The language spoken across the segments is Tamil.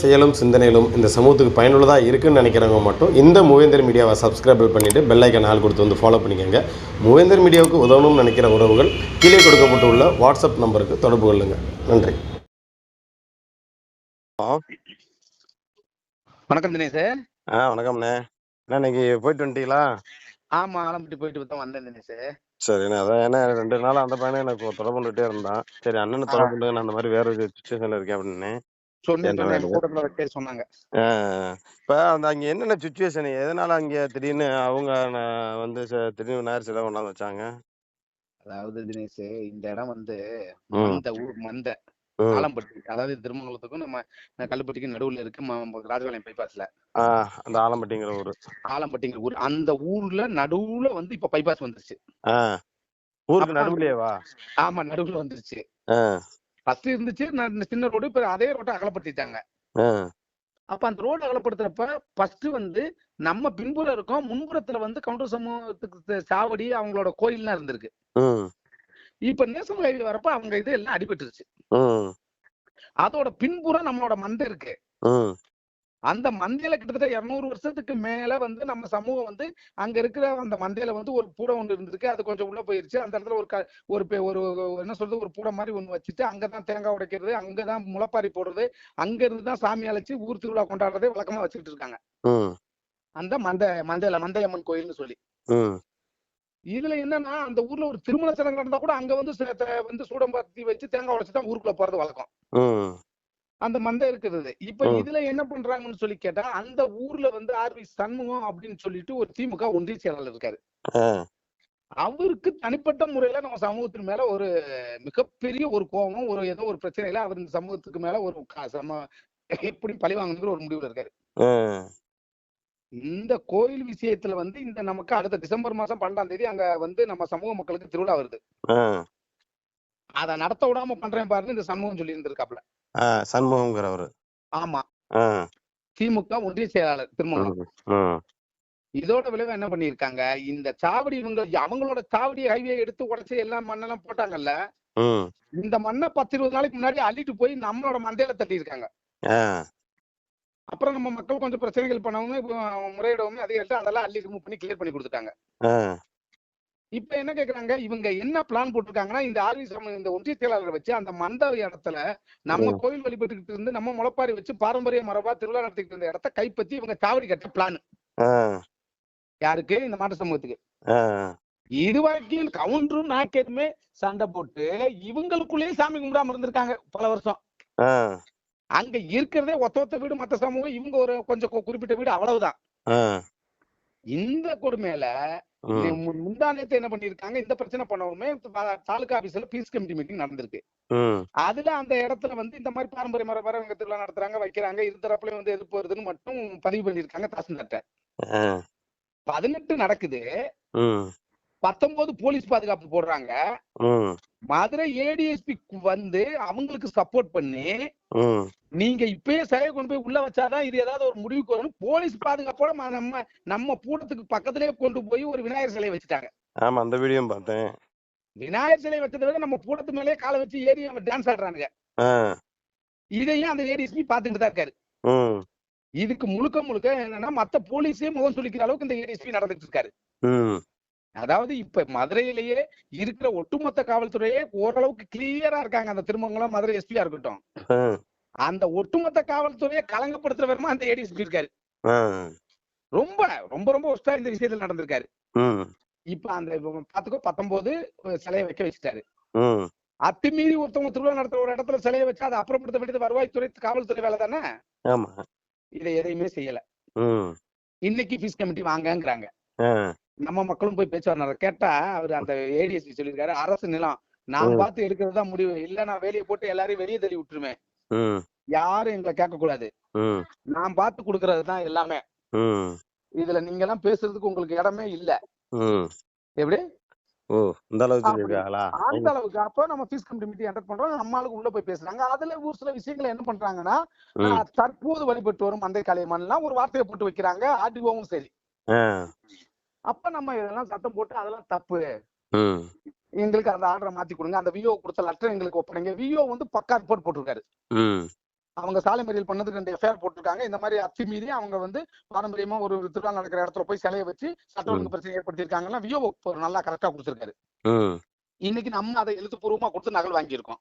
செயலும் சிந்தனையிலும் இந்த சமூகத்துக்கு பயனுள்ளதாக இருக்குன்னு நினைக்கிறவங்க மட்டும் இந்த மூவேந்தர் மீடியாவை சப்ஸ்கிரைப் பண்ணிவிட்டு பெல் ஐக்கன் ஆள் கொடுத்து வந்து ஃபாலோ பண்ணிக்கோங்க. மூவேந்தர் மீடியாவுக்கு உதவணும்னு நினைக்கிற உறவுகள் கீழே கொடுக்கப்பட்டுள்ள வாட்ஸ்அப் நம்பருக்கு தொடர்பு கொள்ளுங்கள் நன்றி. வணக்கம் தினேஷ். ஆ வணக்கம்ண்ணே. என்ன இன்னைக்கு போயிட்டு வந்துட்டீங்களா? ஆமா ஆலம்பட்டி போயிட்டு தான் வந்தேன் தினேஷ். சரிண்ணே அதான் ஏன்னா ரெண்டு நாள் அந்த பையனை எனக்கு தொடர்பு கொண்டுட்டே இருந்தான். சரி அண்ணனை தொடர்பு கொண்டு நான் அந்த மாதிரி வேற ஒரு சுச்சுவேஷன்ல இருக்கேன் அப்படின்னு சொன்னாங்க. இப்போ அந்த அங்கே என்னென்ன சுச்சுவேஷன் எதனால அங்கே திடீர்னு அவங்க வந்து திடீர்னு நேர் சிலை கொண்டாந்து வச்சாங்க? அதாவது தினேஷ் இந்த இடம் வந்து மந்த ஊர் மந்த. ஆலம்பட்டி. அதாவது திருமங்கலத்துக்கும் நம்ம கல்லுப்பட்டிக்கும் நடுவுல இருக்கு ராஜபாளையம் பைபாஸ்ல அந்த ஆலம்பட்டிங்கிற ஊர். ஆலம்பட்டிங்கிற ஊர். அந்த ஊர்ல நடுவுல வந்து இப்ப பைபாஸ் வந்துருச்சு. ஊருக்கு நடுவுலையேவா ஆமா நடுவுல வந்துருச்சு. ஃபர்ஸ்ட் இருந்துச்சு சின்ன ரோடு இப்ப அதே ரோட்டை அகலப்படுத்திட்டாங்க. அப்ப அந்த ரோடு அகலப்படுத்துறப்ப ஃபர்ஸ்ட் வந்து நம்ம பின்புறம் இருக்கோம் முன்புறத்துல வந்து கவுண்டர் சமூகத்துக்கு சாவடி அவங்களோட கோயில்லாம் இருந்திருக்கு. இப்ப நேஷனல் ஹைவே வரப்ப அவங்க இது எல்லாம் அடிபட்டுருச்சு. அதோட பின்புறம் நம்மளோட மந்தை இருக்கு. அந்த மந்தையில கிட்டத்தட்ட இருநூறு வருஷத்துக்கு மேல வந்து நம்ம சமூகம் வந்து அங்க இருக்கிற அந்த மந்தையில வந்து ஒரு பூடை ஒன்று இருந்திருக்கு. அது கொஞ்சம் உள்ள போயிருச்சு. அந்த இடத்துல ஒரு ஒரு ஒரு என்ன சொல்றது ஒரு பூடை மாதிரி ஒண்ணு வச்சுட்டு அங்கதான் தேங்காய் உடைக்கிறது அங்கதான் முளைப்பாரி போடுறது அங்க இருந்து தான் சாமி அழைச்சு ஊர் திருவிழா கொண்டாடுறதே வழக்கமா வச்சுக்கிட்டு இருக்காங்க. அந்த மந்தை மந்தையில மந்தையம்மன் கோயில்னு சொல்லி. இதுல என்னன்னா அந்த ஊர்ல ஒரு திருமண சடங்கு நடந்தா கூட அங்க வந்து வந்து சூடம்பத்தி வச்சு தேங்காய் உடைச்சு தான் ஊருக்குள்ள போறது வழக்கம். அந்த மந்தை இருக்குது. இப்ப. இதுல என்ன பண்றாங்கன்னு சொல்லி கேட்டா அந்த ஊர்ல வந்து ஆர்வி சண்முகம் அப்படின்னு சொல்லிட்டு ஒரு திமுக ஒன்றிய செயலாளர் இருக்காரு. அவருக்கு தனிப்பட்ட முறையில நம்ம சமூகத்தின் மேல ஒரு மிகப்பெரிய ஒரு கோபம் ஒரு ஏதோ ஒரு பிரச்சனையில அவர் இந்த சமூகத்துக்கு மேல ஒரு சம எப்படி பழி வாங்கணுங்கிற ஒரு முடிவுல இருக்காரு. இந்த கோயில் விஷயத்துல வந்து இந்த நமக்கு அடுத்த டிசம்பர் மாசம் பன்னெண்டாம் தேதி அங்க வந்து நம்ம சமூக மக்களுக்கு திருவிழா வருது. அதை நடத்த விடாம பண்றேன் பாருன்னு இந்த சண்முகம் சொல்லி இருந்திருக்காப்ல ஆ சண்முகங்கிறவர் ஆமா. திமுக ஒன்றிய செயலாளர் திருமணம். இதோட விளைவு என்ன பண்ணிருக்காங்க இந்த சாவடி இவங்க அவங்களோட சாவடி ஹைவே எடுத்து உடைச்சு எல்லாம் மண்ணெல்லாம் போட்டாங்கல்ல? இந்த மண்ணை பத்து இருபது நாளைக்கு முன்னாடி அள்ளிட்டு போய் நம்மளோட மண்டையில தட்டி இருக்காங்க அப்புறம் நம்ம மக்கள் கொஞ்சம் பிரச்சனைகள் பண்ணவும் முறையிடவும் அதே எடுத்து அதெல்லாம் அள்ளி ரிமூவ் பண்ணி கிளியர் பண்ணி கொடுத்துட்டாங்க. இப்ப என்ன கேக்குறாங்க? இவங்க என்ன பிளான் போட்டிருக்காங்கன்னா இந்த ஆர்வி சம இந்த ஒன்றிய செயலாளரை வச்சு அந்த மந்த இடத்துல நம்ம. கோயில் வழிபட்டுக்கிட்டு இருந்து நம்ம முளைப்பாரி வச்சு பாரம்பரிய மரபா திருவிழா நடத்திக்கிட்டு இருந்த இடத்த கைப்பற்றி இவங்க சாவடி கட்ட பிளான் யாருக்கு? இந்த மாட்டு சமூகத்துக்கு. இது வரைக்கும் கவுண்டரும் நாக்கேதுமே சண்டை போட்டு இவங்களுக்குள்ளேயே சாமி கும்பிடாம இருந்திருக்காங்க பல வருஷம். அங்க இருக்கிறதே ஒத்த ஒத்த வீடு மத்த சமூகம் இவங்க ஒரு கொஞ்சம் குறிப்பிட்ட வீடு அவ்வளவுதான். இந்த கொடுமையில ம் முந்தா நேத்து என்ன பண்ணிருக்காங்க இந்த பிரச்சனை பண்ணவுமே தாலுகா ஆபீஸ்ல பீஸ் கமிட்டி மீட்டிங் நடந்திருக்கு. அதுல அந்த இடத்துல வந்து இந்த மாதிரி பாரம்பரிய மர வரவங்க திருவிழா நடத்துறாங்க வைக்கிறாங்க இரு தரப்புலயும் வந்து எதிர்ப்பு வருதுன்னு மட்டும் பதிவு பண்ணிருக்காங்க தாசில்தார்ட்ட. பதினெட்டு நடக்குது. பத்தொன்பது போலீஸ் பாதுகாப்பு போடுறாங்க. மதுரை ஏடிஎஸ்பி வந்து அவங்களுக்கு சப்போர்ட் பண்ணி நீங்க இப்பயே சிலையை கொண்டு போய் உள்ள வச்சாதான் இது ஏதாவது ஒரு முடிவுக்கு வரும் போலீஸ் பாதுகாப்போட நம்ம நம்ம பூட்டத்துக்கு பக்கத்திலே கொண்டு போய் ஒரு விநாயகர் சிலையை வச்சுட்டாங்க. ஆமா அந்த வீடியோ பார்த்தேன். விநாயகர் சிலை வச்சதை விட நம்ம பூட்டத்து மேலே காலை வச்சு ஏறி டான்ஸ் ஆடுறானுங்க. இதையும் அந்த ஏடிஎஸ்பி பார்த்துட்டு தான் இருக்காரு. இதுக்கு முழுக்க முழுக்க என்னன்னா மத்த போலீஸே முகம் சொல்லிக்கிற அளவுக்கு இந்த ஏடிஎஸ்பி நடந்துட்டு இருக்காரு. அதாவது இப்ப மதுரையிலேயே இருக்கிற ஒட்டுமொத்த காவல்துறையே ஓரளவுக்கு கிளியரா இருக்காங்க. அந்த திருமங்கலம் மதுரை எஸ்பியா இருக்கட்டும். அந்த ஒட்டுமொத்த காவல்துறையை கலங்கப்படுத்துற விதமா அந்த ஏடிஎஸ்பி இருக்காரு. ரொம்ப ரொம்ப ரொம்ப ஒஸ்டா இந்த விஷயத்துல நடந்திருக்காரு. இப்ப அந்த பாத்துக்கோ பத்தொன்பது சிலையை வைக்க வச்சுட்டாரு. அத்துமீறி ஒருத்தவங்க திருவிழா நடத்துற ஒரு இடத்துல சிலையை வச்சு அதை அப்புறப்படுத்த வேண்டியது வருவாய்த்துறை காவல்துறை வேலை தானே? ஆமா. இதை எதையுமே செய்யல. இன்னைக்கு ஃபீஸ் கமிட்டி வாங்கங்கிறாங்க. நம்ம மக்களும் போய் பேச்சுவார் கேட்டா அவர் அந்த ஏடிஎஸ்பி சொல்லியிருக்காரு. அரசு நிலம். நான். பார்த்து எடுக்கிறது தான் முடிவு. இல்ல நான் வேலையை போட்டு எல்லாரையும் வெளியே தள்ளி விட்டுருவேன். ம். யாரும் எங்களை கேட்க கூடாது நான் பார்த்து கொடுக்கறது தான் எல்லாமே. இதுல நீங்க எல்லாம் பேசுறதுக்கு உங்களுக்கு இடமே இல்ல. எப்படி? ஓ அந்த அளவுக்கு. அப்ப நம்ம ஃபீஸ் கமிட்டி அட்டெண்ட் பண்றோம். நம்மளுக்கு உள்ள போய் பேசுறாங்க. அதுல ஒரு சில விஷயங்களை என்ன பண்றாங்கன்னா தற்போது வழிபட்டு வரும் மந்தை கலைமன்லாம் ஒரு வார்த்தையை போட்டு வைக்கிறாங்க. ஆர்டிஓவும் சரி. அப்ப நம்ம இதெல்லாம் சத்தம் போட்டு அதெல்லாம் தப்பு. எங்களுக்கு அந்த ஆர்டரை மாத்தி கொடுங்க. அந்த விஓ கொடுத்த லெட்டர் எங்களுக்கு ஒப்படைங்க. விஓ வந்து பக்கா ரிப்போர்ட் போட்டிருக்காரு. அவங்க சாலை மறியல் பண்ணதுக்கு ரெண்டு எஃப்ஐஆர் போட்டிருக்காங்க. இந்த மாதிரி அத்துமீறி அவங்க வந்து பாரம்பரியமா ஒரு திருவிழா நடக்கிற இடத்துல போய் சிலையை வச்சு சட்ட ஒழுங்கு பிரச்சனை ஏற்படுத்தியிருக்காங்கன்னா ஒரு நல்லா கரெக்டா கொடுத்திருக்காரு. இன்னைக்கு நம்ம அதை எழுத்துப்பூர்வமா கொடுத்து நகல் வாங்கியிருக்கோம்.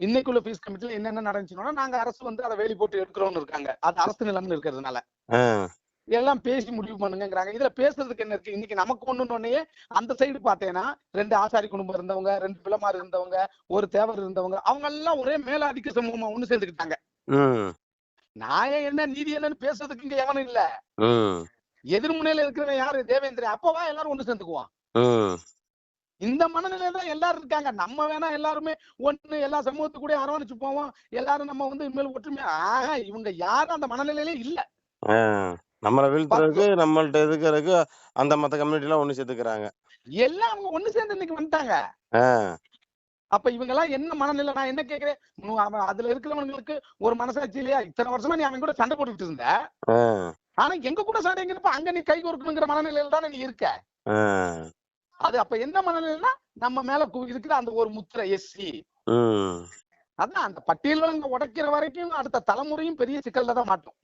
இன்னைக்குள்ள ஃபீஸ் கமிட்டில என்னென்ன நடந்துச்சுன்னா நாங்க அரசு வந்து அதை வேலி போட்டு எடுக்கிறோம்னு இருக்காங்க. அது அரசு நிலம்னு இருக்கிறதுனால. எல்லாம் பேசி முடிவு பண்ணுங்கிறாங்க இதுல பேசுறதுக்கு என்ன இருக்கு? இன்னைக்கு நமக்கு ஒண்ணுன்னே அந்த சைடு பார்த்தேன்னா ரெண்டு ஆசாரி குடும்பம் இருந்தவங்க ரெண்டு பிள்ளைமார் இருந்தவங்க ஒரு தேவர் இருந்தவங்க அவங்க எல்லாம் ஒரே மேலாதிக்க சமூகமா ஒண்ணு சேர்ந்துக்கிட்டாங்க. நியாயம் என்ன நீதி என்னன்னு பேசுறதுக்கு இங்க எவனும் இல்ல. எதிர்முனையில இருக்கிறவன் யாரு? தேவேந்திரன். அப்பவா எல்லாரும் ஒண்ணு சேர்ந்துக்குவான் இந்த மனநிலையில தான் எல்லாரும் இருக்காங்க. நம்ம வேணா எல்லாருமே ஒண்ணு எல்லா சமூகத்துக்கு கூட அரவணைச்சு போவோம். எல்லாரும் நம்ம வந்து இனிமேல் ஒற்றுமையா ஆஹா இவங்க யாரும் அந்த மனநிலையிலே இல்ல. நம்மளை வீழ்த்துறதுக்கு நம்மள்ட்ட எதுக்குறதுக்கு அந்த மத்த கம்யூனிட்டிலாம் ஒண்ணு சேர்த்துக்கிறாங்க எல்லாம் அவங்க ஒண்ணு சேர்ந்து இன்னைக்கு வந்துட்டாங்க. அப்ப இவங்க எல்லாம் என்ன மனநிலை நான் என்ன கேக்குறேன் அதுல இருக்கிறவங்களுக்கு ஒரு மனசாட்சி இல்லையா? இத்தனை வருஷமா நீ அவன் கூட சண்டை போட்டுக்கிட்டு இருந்த. ஆனா எங்க கூட சண்டை எங்கிறப்ப அங்க நீ கை கொடுக்கணுங்கிற மனநிலையில தானே நீ இருக்க. அது அப்ப என்ன மனநிலைன்னா நம்ம மேல இருக்கிற அந்த ஒரு முத்திரை எஸ்சி. அதான் அந்த பட்டியல் உடைக்கிற வரைக்கும் அடுத்த தலைமுறையும் பெரிய சிக்கல்ல தான் மாட்டோம்.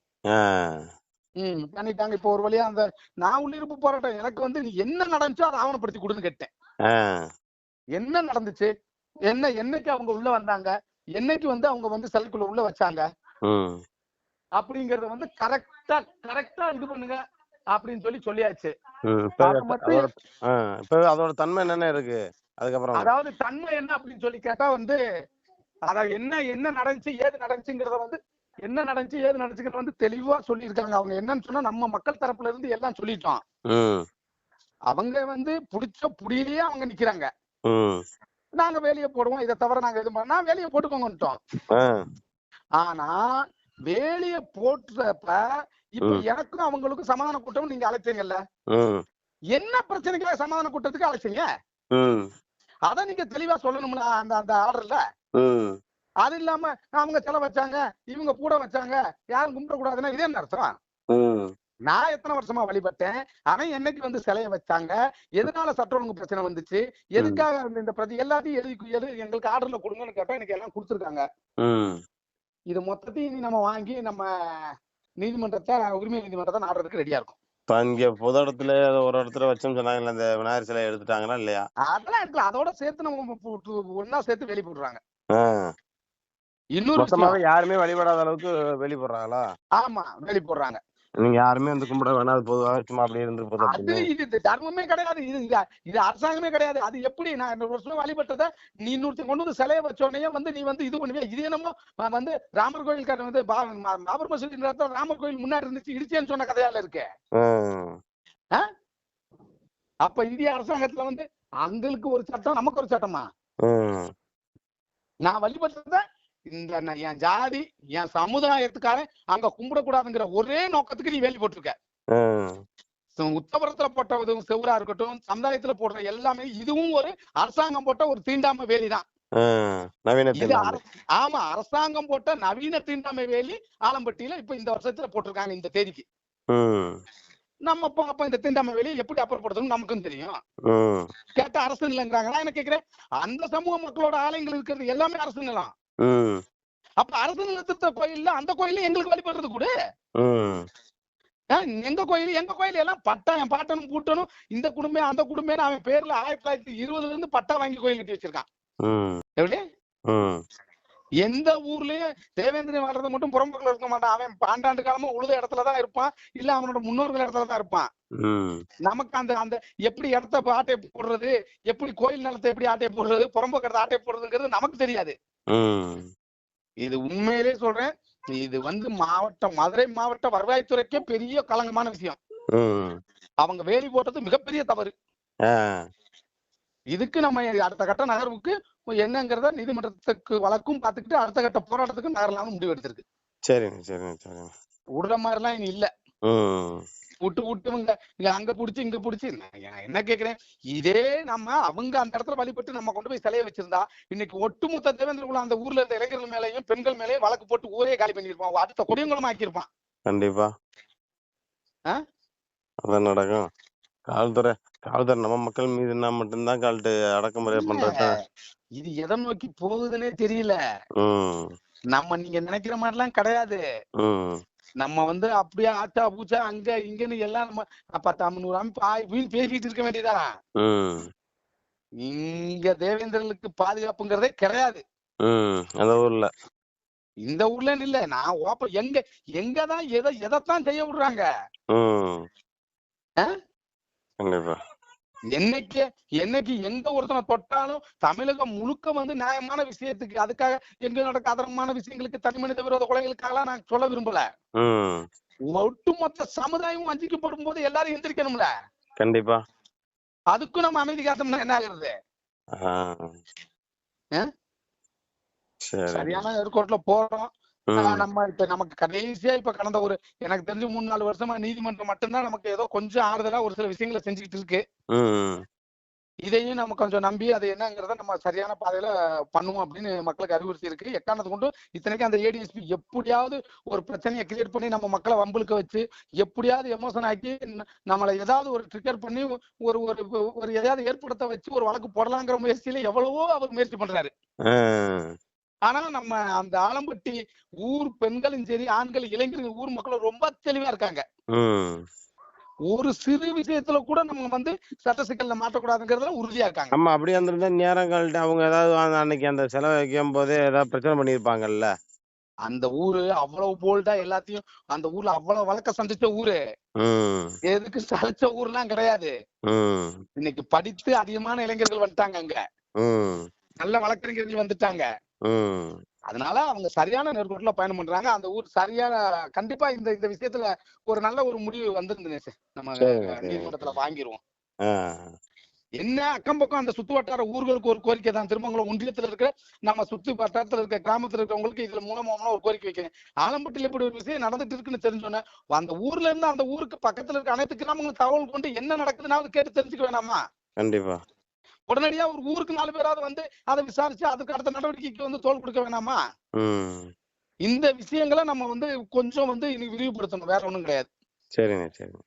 பண்ணிட்டாங்க. இப்போ ஒரு வழியா அந்த நான் உள்ளிருப்பு போராட்டம் எனக்கு வந்து என்ன நடந்துச்சோ அதை ஆவணப்படுத்தி கொடுன்னு கேட்டேன் என்ன நடந்துச்சு? என்ன என்னைக்கு அவங்க உள்ள வந்தாங்க? என்னைக்கு வந்து அவங்க வந்து செல்குள்ள உள்ள வச்சாங்க? அப்படிங்கறத வந்து கரெக்டா கரெக்டா இது பண்ணுங்க அப்படின்னு சொல்லி சொல்லியாச்சு. அதோட தன்மை என்னென்ன இருக்கு? அதுக்கப்புறம். அதாவது தன்மை என்ன அப்படின்னு சொல்லி கேட்டா வந்து அதாவது என்ன என்ன நடந்துச்சு ஏது நடந்துச்சுங்கிறத வந்து என்ன நடந்துச்சு ஏது நடந்துச்சுங்கிறத வந்து தெளிவா சொல்லியிருக்காங்க. அவங்க என்னன்னு சொன்னா நம்ம மக்கள் தரப்புல இருந்து எல்லாம் சொல்லிட்டோம். அவங்க வந்து புடிச்ச புடியிலேயே அவங்க நிக்கிறாங்க. நாங்க வேலையை போடுவோம் இதை தவிர நாங்க எதுவும் பண்ணா வேலையை போட்டுக்கோங்கன்ட்டோம். ஆ. ஆனா வேலையை போட்டுறப்ப இப்ப. எனக்கும் அவங்களுக்கும் சமாதான கூட்டம் நீங்க அழைச்சீங்கல்ல? என்ன பிரச்சனைக்காக சமாதான கூட்டத்துக்கு அழைச்சீங்க? அத நீங்க தெளிவா சொல்லணும்ல அந்த அந்த ஆர்டர்ல? அது இல்லாம அவங்க செலவு வச்சாங்க இவங்க கூட வச்சாங்க யாரும் கும்பிட கூடாதுன்னா இது என்ன அர்த்தம்? நான் எத்தனை வருஷமா வழிபட்டேன் அவன் என்னைக்கு வந்து சிலையை வச்சாங்க எதனால சட்ட ஒழுங்கு பிரச்சனை வந்துச்சு எதுக்காக வந்து இந்த பிரச்சனை எல்லாத்தையும் எழுதி எழுதி எங்களுக்கு ஆர்டர்ல கொடுங்கன்னு கேட்டா எனக்கு எல்லாம் கொடுத்துருக்காங்க. இது மொத்தத்தையும் இனி நம்ம வாங்கி நம்ம நீதிமன்றத்தை உரிமை நீதிமன்றத்தை நாடுறதுக்கு ரெடியா இருக்கும். இப்போ இங்கே பொது இடத்துல ஒரு இடத்துல வச்சோம்னு சொன்னாங்கல்ல இந்த விநாயகர் சிலை எடுத்துட்டாங்களா இல்லையா? அதெல்லாம் எடுக்கல. அதோட சேர்த்து நம்ம ஒண்ணா சேர்த்து வெளிய போடுறாங்க ஆ. இன்னொரு யாருமே வழிபடாத அளவுக்கு வெளி போடுறாங்களா ஆமா வெளிய போடுறாங்க நீங்க யாருமே வந்து கும்பிட வேணாம். அது பொதுவாக சும்மா அப்படியே இருந்து போதும் இது தர்மமே கிடையாது. இது இது- அரசாங்கமே கிடையாது. அது எப்படி? நான் இந்த வருஷம் வழிபட்டதை நீ இன்னொருத்தன் கொண்டு வந்து சிலையை வச்ச உடனே வந்து நீ வந்து இது பண்ணுவியா? இது என்னமோ வந்து ராமர் கோயில்காரன் வந்து பா- மா- பாபர் மசூதி ராமர் கோயில் முன்னாடி இருந்துச்சு இடிச்சேன்னு சொன்ன கதையால இருக்கு. அப்ப இந்திய அரசாங்கத்துல வந்து அங்களுக்கு ஒரு சட்டம் நமக்கு ஒரு சட்டமா? நான் வழிபட்டத இந்த என் ஜாதி என் சமுதாயத்துக்காரன் அங்க கும்பிடக்கூடாதுங்கிற ஒரே நோக்கத்துக்கு நீ வேலி போட்டிருக்க. உத்தபுரத்துல போட்ட இதுவும் செவ்வரா இருக்கட்டும் சமுதாயத்துல போடுற எல்லாமே இதுவும் ஒரு அரசாங்கம் போட்ட ஒரு தீண்டாமை வேலி தான் ம் நவீன இது தீண்டாமை. அர- ஆமா அரசாங்கம் போட்ட நவீன தீண்டாமை வேலி ஆலம்பட்டியில இப்ப இந்த வருஷத்துல போட்டிருக்காங்க இந்த தேதிக்கு. நம்ம அப்ப அப்ப இந்த தீண்டாமை வேலியை எப்படி அப்புறப்படுத்தணும் நமக்கும் தெரியும். கேட்ட அரசு நிலங்கிறாங்க நான் என்ன கேக்குறேன் அந்த சமூக மக்களோட ஆலயங்கள் இருக்கிறது எல்லாமே அரசு நிலம். அப்ப அரசு நிலத்திட்ட கோயில்ல அந்த கோயில்ல எங்களுக்கு வழிபடுறது கூட. எங்க கோயில் எங்க கோயில்? எல்லாம் பட்டா என் பாட்டனும் பூட்டனும். இந்த குடும்பம் அந்த குடும்பம் அவன் பேர்ல ஆயிரத்தி தொள்ளாயிரத்தி இருபதுல இருந்து பட்டா வாங்கி கோயில் கட்டி வச்சிருக்கான். எப்படி? எந்த ஊர்லயும் தேவேந்திரன் வாழ்றது மட்டும் புறம்புக்குள்ள இருக்க மாட்டான். அவன் பாண்டாண்டு காலமா உழுத இடத்துலதான் இருப்பான். இல்ல அவனோட முன்னோர்கள் இடத்துல தான் இருப்பான் நமக்கு அந்த அந்த எப்படி இடத்த ஆட்டை போடுறது எப்படி கோயில் நிலத்தை எப்படி ஆட்டை போடுறது புறம்போக்கு ஆட்டை போடுறதுங்கிறது நமக்கு தெரியாது. இது உண்மையிலே சொல்றேன். இது வந்து மாவட்டம் மதுரை மாவட்ட வருவாய்த்துறைக்கே பெரிய களங்கமான விஷயம். அவங்க வேலி போட்டது மிகப்பெரிய தவறு. இதுக்கு நம்ம அடுத்த கட்ட நகர்வுக்கு என்னங்கிறத நீதிமன்றத்துக்கு வழக்கும் பார்த்துக்கிட்டு அடுத்த கட்ட போராட்டத்துக்கு நகரலாம்னு முடிவு எடுத்திருக்கு. சரிங்க சரிங்க சரிங்க. விடுற மாதிரிலாம் இனி இல்ல. விட்டு விட்டு இங்க அங்க புடிச்சு இங்க புடிச்சு. என்ன கேக்குறேன் இதே நம்ம அவங்க அந்த இடத்துல வழிபட்டு நம்ம கொண்டு போய் சிலையை வச்சிருந்தா இன்னைக்கு ஒட்டுமொத்த தேவேந்திரகுலம் அந்த ஊர்ல இருந்த இளைஞர்கள் மேலயும் பெண்கள் மேலயும் வழக்கு போட்டு ஊரே காலி பண்ணிருப்பான். அடுத்த கொடியங்குளம் ஆக்கியிருப்பான். கண்டிப்பா? அதான் நடக்கும். காவல்துறை காவல்துறை நம்ம மக்கள் மீதுனா மட்டும்தான் கால்ட்டு அடக்குமுறை பண்றது. இது எதை நோக்கி போகுதுன்னே தெரியல. நம்ம நீங்க நினைக்கிற மாதிரிலாம் கிடையாது. நம்ம வந்து அப்படியே ஆச்சா பூச்சா அங்க இங்கன்னு எல்லாம் நம்ம பத்து ஐநூறு அமைப்பு பேசிட்டு இருக்க வேண்டியதா ம். இங்க தேவேந்திரர்களுக்கு பாதுகாப்புங்கிறதே கிடையாது. அந்த ஊர்ல. இந்த ஊர்ல இல்ல. நான் ஓப்ப எங்க எங்கதான் எதை எதைத்தான் செய்ய விடுறாங்க? கண்டிப்பா. என்னைக்கு என்னைக்கு எங்க ஒருத்தனை தொட்டாலும் தமிழகம் முழுக்க வந்து நியாயமான விஷயத்துக்கு அதுக்காக எங்க நடக்க அதரமான விஷயங்களுக்கு தனி மனித விரோத கொலைகளுக்காக நான் சொல்ல விரும்பல. ஒட்டுமொத்த சமுதாயம் வஞ்சிக்கப்படும் போது எல்லாரும் எந்திரிக்கணும்ல? கண்டிப்பா. அதுக்கும் நம்ம அமைதி காத்தோம்னா என்ன ஆகுறது? சரியான ஏற்கோட்ல போறோம். நம்ம இப்ப நமக்கு கடைசியா இப்ப கடந்த ஒரு எனக்கு தெரிஞ்சு மூணு நாலு வருஷமா நீதிமன்றம் மட்டும்தான் நமக்கு ஏதோ கொஞ்சம் ஆறுதலா ஒரு சில விஷயங்களை செஞ்சுக்கிட்டு இருக்கு. இதையும் நம்ம கொஞ்சம் நம்பி அது என்னங்கிறத நம்ம சரியான பாதையில பண்ணுவோம் அப்படின்னு மக்களுக்கு அறிவுறுத்தி இருக்கு. எக்காரணத்தை கொண்டு இத்தனைக்கும் அந்த ஏடிஎஸ்பி எப்படியாவது ஒரு பிரச்சனையை கிரியேட் பண்ணி நம்ம மக்களை வம்புலுக்க வச்சு எப்படியாவது எமோஷன் ஆக்கி நம்மளை ஏதாவது ஒரு ட்ரிகர் பண்ணி ஒரு ஒரு ஒரு எதையாவது ஏற்படுத்த வச்சு ஒரு வழக்கு போடலாங்கிற முயற்சியில எவ்வளவோ அவர் முயற்சி பண்றாரு. ஆனா நம்ம அந்த ஆலம்பட்டி ஊர் பெண்களும் சரி ஆண்கள் இளைஞர்கள் ஊர் மக்களும் ரொம்ப தெளிவா இருக்காங்க. ஒரு சிறு விஷயத்துல கூட நம்ம வந்து சட்ட சிக்கல்ல மாட்டக்கூடாதுங்கிறதுல உறுதியா இருக்காங்க. ஆமா அப்படியே இருந்திருந்தா நேரம் கழிட்டு அவங்க ஏதாவது அன்னைக்கு அந்த செலவு வைக்கும் போதே ஏதாவது பிரச்சனை பண்ணியிருப்பாங்கல்ல. அந்த ஊரு அவ்வளவு போல்டா எல்லாத்தையும் அந்த ஊர்ல அவ்வளவு வழக்க சந்திச்ச ஊரு. எதுக்கு சலிச்ச ஊர்லாம் கிடையாது. இன்னைக்கு படித்து அதிகமான இளைஞர்கள் வந்துட்டாங்க அங்க. நல்ல வழக்கறிஞர்கள் வந்துட்டாங்க. அதனால அவங்க சரியான நேர்கோட்டுல பயணம் பண்றாங்க. அந்த ஊர் சரியான கண்டிப்பா இந்த இந்த விஷயத்துல ஒரு நல்ல ஒரு முடிவு வந்திருந்தது நம்ம. நீதிமன்றத்துல வாங்கிருவோம். ஆ. என்ன அக்கம் பக்கம் அந்த சுத்து வட்டார ஊர்களுக்கு ஒரு கோரிக்கை தான். திருமங்கலம் ஒன்றியத்துல இருக்கிற நம்ம சுத்து வட்டாரத்துல இருக்க கிராமத்துல இருக்கிறவங்களுக்கு இதுல மூலமா ஒரு கோரிக்கை வைக்கிறேன். ஆலம்பட்டியில் இப்படி ஒரு விஷயம் நடந்துட்டு இருக்குன்னு தெரிஞ்சோன்னே அந்த ஊர்ல இருந்து அந்த ஊருக்கு பக்கத்துல இருக்க அனைத்து கிராமங்களும் தகவல் கொண்டு என்ன நடக்குதுன்னு கேட்டு தெரிஞ்சுக்க வேணாமா? கண்டிப்பா. உடனடியா ஒரு ஊருக்கு நாலு பேராவது வந்து அதை விசாரிச்சு அதுக்கு அடுத்த நடவடிக்கைக்கு வந்து தோல் கொடுக்க வேணாமா? இந்த விஷயங்களை நம்ம வந்து கொஞ்சம் வந்து இனி விரிவுபடுத்தணும். வேற ஒண்ணும் கிடையாது. சரிண்ணே சரிண்ணே.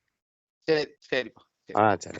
சரி சரிப்பா. ஆ சரி.